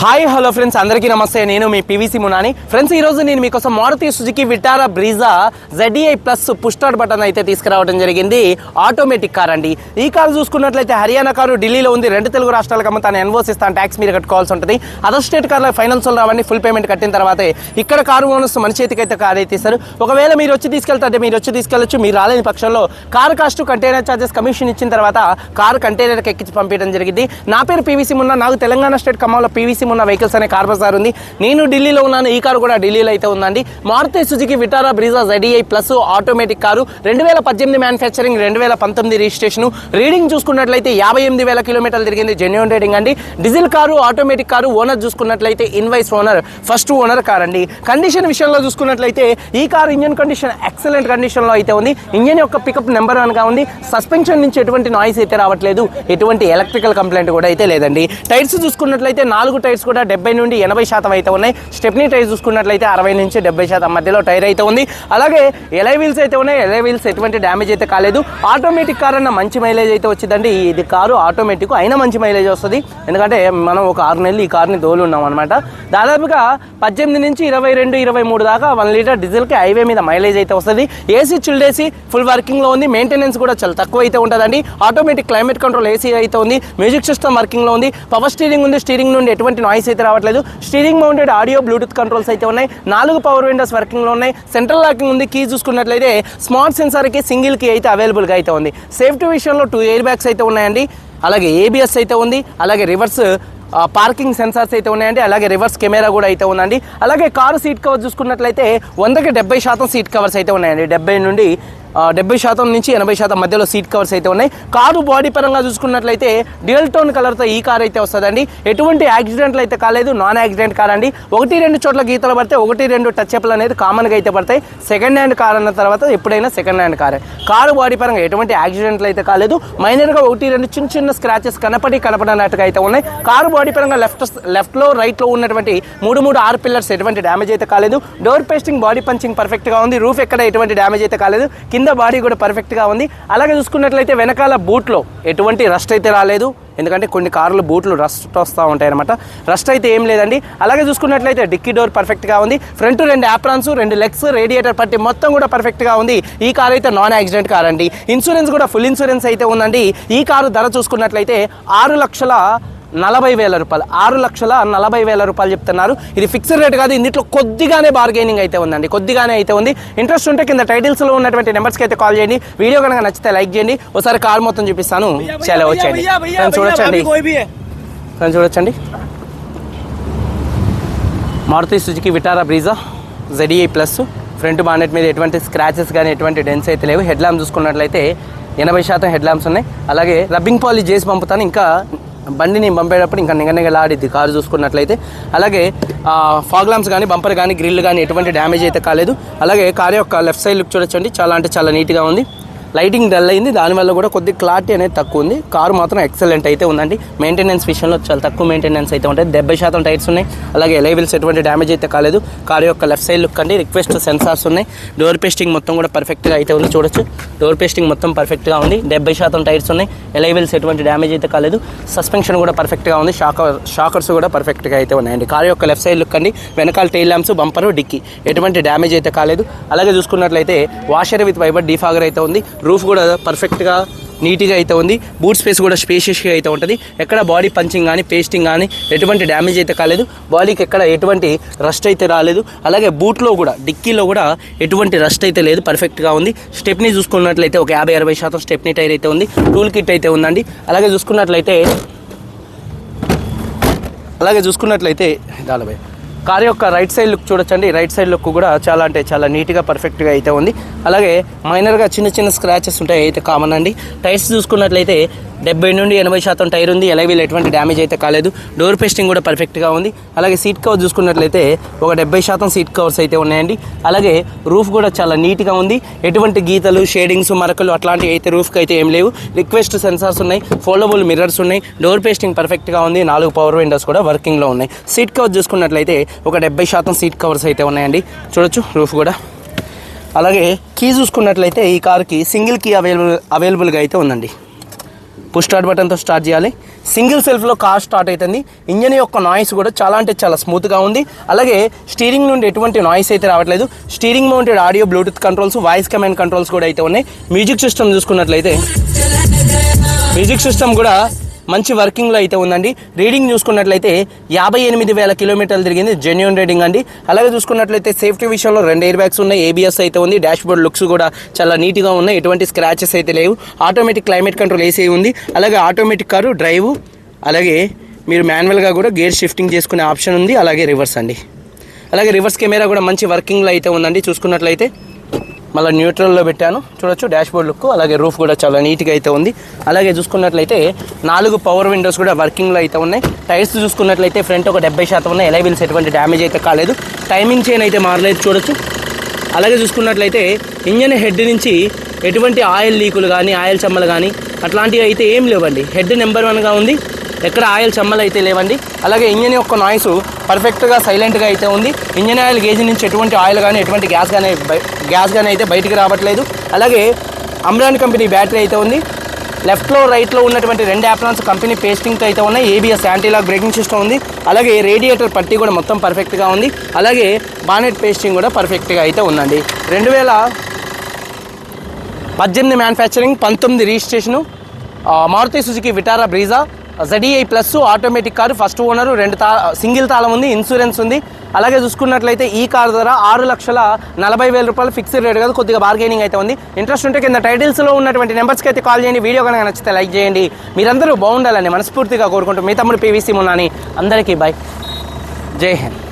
Hi hello friends అందరికీ నమస్తే. నేను మీ పివిసి మునాని. ఫ్రెండ్స్ ఈ రోజు నేను మీకోసం Maruti Suzuki Vitara Brezza Z D I plus push start button అయితే తీసుకురావడం జరిగింది. ఆటోమేటిక్ కార్ అండి. ఈ కారు చూసుకున్నట్లయితే హర్యానా కారు ఢిల్లీలో ఉంది. రెండు తెలుగు రాష్ట్రాలకు అమ్ముతాను ఎన్వోస్ ఇస్తాను ట్యాక్స్ మీరు కట్టుకోవాల్సి ఉంటుంది. అదర్ స్టేట్ కార్లో ఫైనాన్స్ రావండి ఫుల్ పేమెంట్ కట్టిన తర్వాతే ఇక్కడ కారు ఓనర్స్ మన చేతికి అయితే కార్ అయితే ఇస్తారు. ఒకవేళ మీరు వచ్చి తీసుకెళ్తారంటే మీరు వచ్చి తీసుకెళ్ళచ్చు మీరు రాలేని పక్షంలో car cost container charges commission ఇచ్చిన తర్వాత కార్ కంటైనర్కి ఎక్కించి పంపించడం జరిగింది. నా పేరు పీవీసీ మున్నా. నాకు తెలంగాణ స్టేట్ ఖమ్మంలో పీవీసీ ఉన్న వెహికల్స్ అనే కార్ బజార్ ఉంది నేను ఢిల్లీలో ఉన్నాను ఈ కారు కూడా ఢిల్లీలో అయితే ఉందండి. Maruti Suzuki Vitara Brezza Z D I plus automatic car. రెండు వేల పద్దెనిమిది మ్యానుఫ్యాక్చరింగ్ రెండు వేల పంతొమ్మిది రిజిస్ట్రేషన్ రీడింగ్ చూసుకున్నట్లయితే యాభై ఎనిమిది వేల కిలోమీటర్లు తిరిగింది జెన్యున్ రీడింగ్ అండి. Diesel car automatic car owner చూసుకున్నట్లయితే invoice owner first owner car అండి. కండిషన్ విషయంలో చూసుకున్నట్లయితే ఈ కారు ఇంజన్ కండిషన్ ఎక్సలెంట్ కండిషన్లో అయితే ఉంది. ఇంజన్ యొక్క పికప్ నెంబర్ వన్గా ఉంది. సస్పెన్షన్ నుంచి ఎటువంటి నాయిస్ అయితే రావట్లేదు. ఎటువంటి ఎలక్ట్రికల్ కంప్లైంట్ కూడా అయితే లేదండి. టైర్స్ చూసుకున్నట్లయితే నాలుగు టైర్స్ కూడా డెబ్బై నుండి ఎనభై శాతం అయితే ఉన్నాయి. స్టెప్నీ టైర్స్ చూసుకున్నట్లయితే అరవై నుంచి డెబ్బై శాతం మధ్యలో టైర్ అయితే ఉంది. అలాగే ఎలై వీల్స్ అయితే ఉన్నాయి. ఎలై వీల్స్ ఎటువంటి డ్యామేజ్ అయితే కాలేదు. ఆటోమేటిక్ కార్ అన్న మంచి మైలేజ్ అయితే వచ్చిందండి. ఇది కారు ఆటోమేటిక్ అయినా మంచి మైలేజ్ వస్తుంది. ఎందుకంటే మనం ఒక ఆరు నెలలు ఈ కార్ని దోలు ఉన్నాం అనమాట దాదాపుగా పద్దెనిమిది నుంచి ఇరవై రెండు ఇరవై మూడు దాకా వన్ లీటర్ డీజిల్కి హైవే మీద మైలేజ్ అయితే వస్తుంది. ఏసీ చిల్డ్ ఏసీ ఫుల్ వర్కింగ్లో ఉంది. మెయింటెనెన్స్ కూడా చాలా తక్కువ అయితే ఉంటుందండి. ఆటోమేటిక్ క్లైమేట్ కంట్రోల్ ఏసీ అయితే ఉంది. మ్యూజిక్ సిస్టమ్ వర్కింగ్లో ఉంది. పవర్ స్టీరింగ్ ఉంది. స్టీరింగ్ నుండి ఎటువంటి నాయిస్ అయితే రావట్లేదు. Steering mounted audio bluetooth controls అయితే ఉన్నాయి. నాలుగు పవర్ విండోస్ వర్కింగ్లో ఉన్నాయి. సెంట్రల్ లాకింగ్ ఉంది. కీ చూసుకున్నట్లయితే స్మార్ట్ సెన్సార్కి సింగిల్ కీ అయితే అవైలబుల్గా అయితే ఉంది. సేఫ్టీ విషయంలో టూ ఎయిర్ బ్యాగ్స్ అయితే ఉన్నాయండి. అలాగే ఏబిఎస్ అయితే ఉంది. అలాగే రివర్స్ పార్కింగ్ సెన్సార్స్ అయితే ఉన్నాయండి. అలాగే రివర్స్ కెమెరా కూడా అయితే ఉందండి. అలాగే కారు సీట్ కవర్ చూసుకున్నట్లయితే వందకి డెబ్బై శాతం సీట్ కవర్స్ అయితే ఉన్నాయండి. డెబ్బై నుండి డెబ్బై శాతం నుంచి ఎనభై శాతం మధ్యలో సీట్ కవర్స్ అయితే ఉన్నాయి. కారు బాడీ పరంగా చూసుకున్నట్లయితే డ్యూయల్ టోన్ కలర్తో ఈ కార్ అయితే వస్తుందండి. ఎటువంటి యాక్సిడెంట్లు అయితే కాలేదు నాన్ యాక్సిడెంట్ కార్ అండి. ఒకటి రెండు చోట్ల గీతలు పడితే ఒకటి రెండు టచ్ అప్లు అనేది కామన్గా అయితే పడతాయి. సెకండ్ హ్యాండ్ కార్ అన్న తర్వాత ఎప్పుడైనా సెకండ్ హ్యాండ్ కారే కారు బాడీ పరంగా ఎటువంటి యాక్సిడెంట్లు అయితే కాలేదు. మైనర్గా ఒకటి రెండు చిన్న చిన్న స్క్రాచెస్ కనపడి కనపడనట్టుగా అయితే ఉన్నాయి. కారు బాడీ పరంగా లెఫ్ట్ లెఫ్ట్లో రైట్లో ఉన్నటువంటి మూడు మూడు ఆరు పిల్లర్స్ ఎటువంటి డ్యామేజ్ అయితే కాలేదు. డోర్ పేస్టింగ్ బాడీ పంచింగ్ పర్ఫెక్ట్గా ఉంది. రూఫ్ ఎక్కడ ఎటువంటి డ్యామేజ్ అయితే కాలేదు. కింద బాడీ కూడా పర్ఫెక్ట్గా ఉంది. అలాగే చూసుకున్నట్లయితే వెనకాల బూట్లో ఎటువంటి రస్ట్ అయితే రాలేదు. ఎందుకంటే కొన్ని కార్లు బూట్లు రస్ట్ వస్తూ ఉంటాయి అనమాట రస్ట్ అయితే ఏం లేదండి. అలాగే చూసుకున్నట్లయితే డిక్కీ డోర్ పర్ఫెక్ట్గా ఉంది. ఫ్రంట్ రెండు యాప్రాన్స్ రెండు లెగ్స్ రేడియేటర్ పట్టి మొత్తం కూడా పర్ఫెక్ట్గా ఉంది. ఈ కార్ అయితే నాన్ యాక్సిడెంట్ కార్ అండి ఇన్సూరెన్స్ కూడా ఫుల్ ఇన్సూరెన్స్ అయితే ఉందండి. ఈ కారు ధర చూసుకున్నట్లయితే ఆరు లక్షల నలభై వేల రూపాయలు. ఆరు లక్షల నలభై వేల రూపాయలు చెప్తున్నారు. ఇది ఫిక్స్డ్ రేట్ కాదు ఇందులో కొద్దిగానే బార్గెనింగ్ అయితే ఉందండి. కొద్దిగానే అయితే ఉంది. ఇంట్రెస్ట్ ఉంటే కింద టైటిల్స్లో ఉన్నటువంటి నెంబర్స్కి అయితే కాల్ చేయండి. వీడియో కనుక నచ్చితే లైక్ చేయండి. ఒకసారి కార్ మొత్తం చూపిస్తాను. చాలా వచ్చండి ఫ్రెండ్స్ చూడొచ్చండి. చూడొచ్చండి. Maruti Suzuki Vitara Brezza Z D I plus front bonnet మీద ఎటువంటి స్క్రాచెస్ కానీ ఎటువంటి డెన్స్ అయితే లేవు. హెడ్ ల్యాంప్ చూసుకున్నట్లయితే ఎనభై శాతం హెడ్ ల్యాంప్స్ ఉన్నాయి. అలాగే రబ్బింగ్ పాలిష్ చేసి పంపుతాను. ఇంకా బండిని పంపేటప్పుడు ఇంకా నిగనిగలాడిద్ది. కారు చూసుకున్నట్లయితే. అలాగే ఫాగ్ లాంప్స్ కానీ బంపర్ కానీ గ్రిల్ కానీ ఎటువంటి డ్యామేజ్ అయితే కాలేదు. అలాగే కార్ యొక్క లెఫ్ట్ సైడ్ లుక్ చూడొచ్చండి. చాలా అంటే చాలా నీట్గా ఉంది. లైటింగ్ డల్ అయింది. దానివల్ల కూడా కొద్ది క్లారిటీ అనేది తక్కువ ఉంది. కారు మాత్రం ఎక్సలెంట్ అయితే ఉందండి. మెయింటెనెన్స్ విషయంలో చాలా తక్కువ మెయింటెనెన్స్ అయితే ఉంటాయి డెబ్బై శాతం టైర్స్ ఉన్నాయి. అలాగే లైవిల్స్ ఎటువంటి డ్యామేజ్ అయితే కాలేదు. కారు యొక్క లెఫ్ట్ సైడ్ లుక్ అండి. రిక్వెస్ట్ సెన్సార్స్ ఉన్నాయి. డోర్ పేస్టింగ్ మొత్తం కూడా పర్ఫెక్ట్గా అయితే ఉంది. చూడొచ్చు. డోర్ పేస్టింగ్ మొత్తం పర్ఫెక్ట్గా ఉంది. డెబ్బై శాతం టైర్స్ ఉన్నాయి. ఎలైవిల్స్ ఎటువంటి డ్యామేజ్ అయితే కాలేదు. సస్పెన్షన్ కూడా పర్ఫెక్ట్గా ఉంది. షాకర్ షాకర్స్ కూడా పర్ఫెక్ట్గా అయితే ఉన్నాయండి. కారు యొక్క లెఫ్ట్ సైడ్ లుక్ అండి. వెనకాల టైల్ ల్యాంప్స్ బంపర్ డిక్కీ ఎటువంటి డ్యామేజ్ అయితే కాలేదు. అలాగే చూసుకున్నట్లయితే వాషర్ విత్ వైబర్ డీఫాగర్ అయితే ఉంది. రూఫ్ కూడా పర్ఫెక్ట్గా నీట్గా అయితే ఉంది. బూట్ స్పేస్ కూడా స్పేషియస్గా అయితే ఉంటుంది. ఎక్కడ బాడీ పంచింగ్ కానీ పేస్టింగ్ కానీ ఎటువంటి డ్యామేజ్ అయితే కాలేదు. బాడీకి ఎక్కడ ఎటువంటి రస్ట్ అయితే రాలేదు. అలాగే బూట్లో కూడా డిక్కీలో కూడా ఎటువంటి రస్ట్ అయితే లేదు. పర్ఫెక్ట్గా ఉంది. స్టెప్ని చూసుకున్నట్లయితే ఒక యాభై అరవై శాతం స్టెప్ని టైర్ అయితే ఉంది. టూల్ కిట్ అయితే ఉందండి. అలాగే చూసుకున్నట్లయితే అలాగే చూసుకున్నట్లయితే దాలభై కార్ యొక్క రైట్ సైడ్ లుక్ చూడొచ్చండి. రైట్ సైడ్ లుక్ కూడా చాలా అంటే చాలా నీట్గా పర్ఫెక్ట్గా అయితే ఉంది. అలాగే మైనర్గా చిన్న చిన్న స్క్రాచెస్ ఉంటాయి అయితే కామన్ అండి. టైర్స్ చూసుకున్నట్లయితే డెబ్బై నుండి ఎనభై శాతం టైర్ ఉంది. ఎలా వీళ్ళు ఎటువంటి డ్యామేజ్ అయితే కాలేదు. డోర్ పేస్టింగ్ కూడా పర్ఫెక్ట్గా ఉంది. అలాగే సీట్ కవర్ చూసుకున్నట్లయితే ఒక డెబ్బై శాతం సీట్ కవర్స్ అయితే ఉన్నాయండి. అలాగే రూఫ్ కూడా చాలా నీట్గా ఉంది. ఎటువంటి గీతలు షేడింగ్స్ మరకలు అట్లాంటివి అయితే రూఫ్కి అయితే ఏం లేవు. రిక్వెస్ట్ సెన్సార్స్ ఉన్నాయి. ఫోల్డబుల్ మిర్రర్స్ ఉన్నాయి. డోర్ పేస్టింగ్ పర్ఫెక్ట్గా ఉంది. నాలుగు పవర్ విండోస్ కూడా వర్కింగ్లో ఉన్నాయి. సీట్ కవర్ చూసుకున్నట్లయితే ఒక డెబ్బై శాతం సీట్ కవర్స్ అయితే ఉన్నాయండి. చూడొచ్చు రూఫ్ కూడా. అలాగే కీ చూసుకున్నట్లయితే ఈ కార్కి సింగిల్ కీ అవైలబుల్ అవైలబుల్గా అయితే ఉందండి. పుష్ స్టార్ట్ బటన్తో స్టార్ట్ చేయాలి. సింగిల్ సెల్ఫ్లో కార్ స్టార్ట్ అవుతుంది ఇంజన్ యొక్క నాయిస్ కూడా చాలా అంటే చాలా స్మూత్గా ఉంది. అలాగే స్టీరింగ్ నుండి ఎటువంటి నాయిస్ అయితే రావట్లేదు. Steering mounted audio bluetooth controls voice command controls కూడా అయితే ఉన్నాయి. మ్యూజిక్ సిస్టమ్ చూసుకున్నట్లయితే మ్యూజిక్ సిస్టమ్ కూడా మంచి వర్కింగ్లో అయితే ఉందండి. రీడింగ్ చూసుకున్నట్లయితే యాభై ఎనిమిది వేల కిలోమీటర్లు తిరిగింది. జెన్యున్ రీడింగ్ అండి. అలాగే చూసుకున్నట్లయితే సేఫ్టీ విషయంలో రెండు ఎయిర్ బ్యాగ్స్ ఉన్నాయి. ఏబిఎస్ అయితే ఉంది. డాష్ బోర్డ్ లుక్స్ కూడా చాలా నీట్గా ఉన్నాయి. ఎటువంటి స్క్రాచెస్ అయితే లేవు. ఆటోమేటిక్ క్లైమేట్ కంట్రోల్ ఏసీ ఉంది. అలాగే ఆటోమేటిక్ కారు డ్రైవ్ అలాగే మీరు మాన్యువల్గా కూడా గేర్ షిఫ్టింగ్ చేసుకునే ఆప్షన్ ఉంది. అలాగే రివర్స్ అండి. అలాగే రివర్స్ కెమెరా కూడా మంచి వర్కింగ్లో అయితే ఉందండి. చూసుకున్నట్లయితే మళ్ళీ న్యూట్రల్లో పెట్టాను. చూడొచ్చు డాష్ బోర్డ్ లుక్. అలాగే రూఫ్ కూడా చాలా నీట్గా అయితే ఉంది. అలాగే చూసుకున్నట్లయితే నాలుగు పవర్ విండోస్ కూడా వర్కింగ్లో అయితే ఉన్నాయి. టైర్స్ చూసుకున్నట్లయితే ఫ్రంట్ ఒక డెబ్బై శాతం ఉన్నాయి. ఎలా వీల్స్ ఎటువంటి డ్యామేజ్ అయితే కాలేదు. టైమింగ్ చైన్ అయితే మారలేదు చూడొచ్చు. అలాగే చూసుకున్నట్లయితే ఇంజన్ హెడ్ నుంచి ఎటువంటి ఆయిల్ లీకులు కానీ ఆయిల్ చెమ్మలు కానీ అట్లాంటివి అయితే ఏం లేవండి. హెడ్ నెంబర్ వన్గా ఉంది. ఎక్కడ ఆయిల్ చెమ్మలు అయితే లేవండి. అలాగే ఇంజన్ యొక్క నాయిస్ పర్ఫెక్ట్గా సైలెంట్గా అయితే ఉంది. ఇంజన్ ఆయిల్ గేజ్ నుంచి ఎటువంటి ఆయిల్ కానీ ఎటువంటి గ్యాస్ కానీ గ్యాస్ కానీ అయితే బయటికి రావట్లేదు. అలాగే అమ్రాన్ కంపెనీ బ్యాటరీ అయితే ఉంది. లెఫ్ట్లో రైట్లో ఉన్నటువంటి రెండు యాప్లాన్స్ కంపెనీ పేస్టింగ్తో అయితే ఉన్నాయి. ఏబిఎస్ యాంటీలాక్ బ్రేకింగ్ సిస్టమ్ ఉంది. అలాగే రేడియేటర్ పట్టి కూడా మొత్తం పర్ఫెక్ట్గా ఉంది. అలాగే బానెట్ పేస్టింగ్ కూడా పర్ఫెక్ట్గా అయితే ఉందండి. రెండు వేల పద్దెనిమిది మ్యానుఫ్యాక్చరింగ్ పంతొమ్మిది registration Maruti Suzuki Vitara Brezza Z D I plus automatic car first owner రెండు తా సింగిల్ తాళం ఉంది ఇన్సూరెన్స్ ఉంది. అలాగే చూసుకున్నట్లయితే ఈ కార్ ధర ఆరు లక్షల నలభై వేల రూపాయలు ఫిక్స్డ్ రేట్ కాదు కొద్దిగా బార్గెనింగ్ అయితే ఉంది. ఇంట్రెస్ట్ ఉంటే కింద టైటిల్స్లో ఉన్నటువంటి నెంబర్స్కి అయితే కాల్ చేయండి. వీడియో కనుక నచ్చితే లైక్ చేయండి. మీరందరూ బాగుండాలని మనస్ఫూర్తిగా కోరుకుంటూ మీ తమ్ముడు పీవీసీ మున్నాని అందరికీ బాయ్ జై హింద్.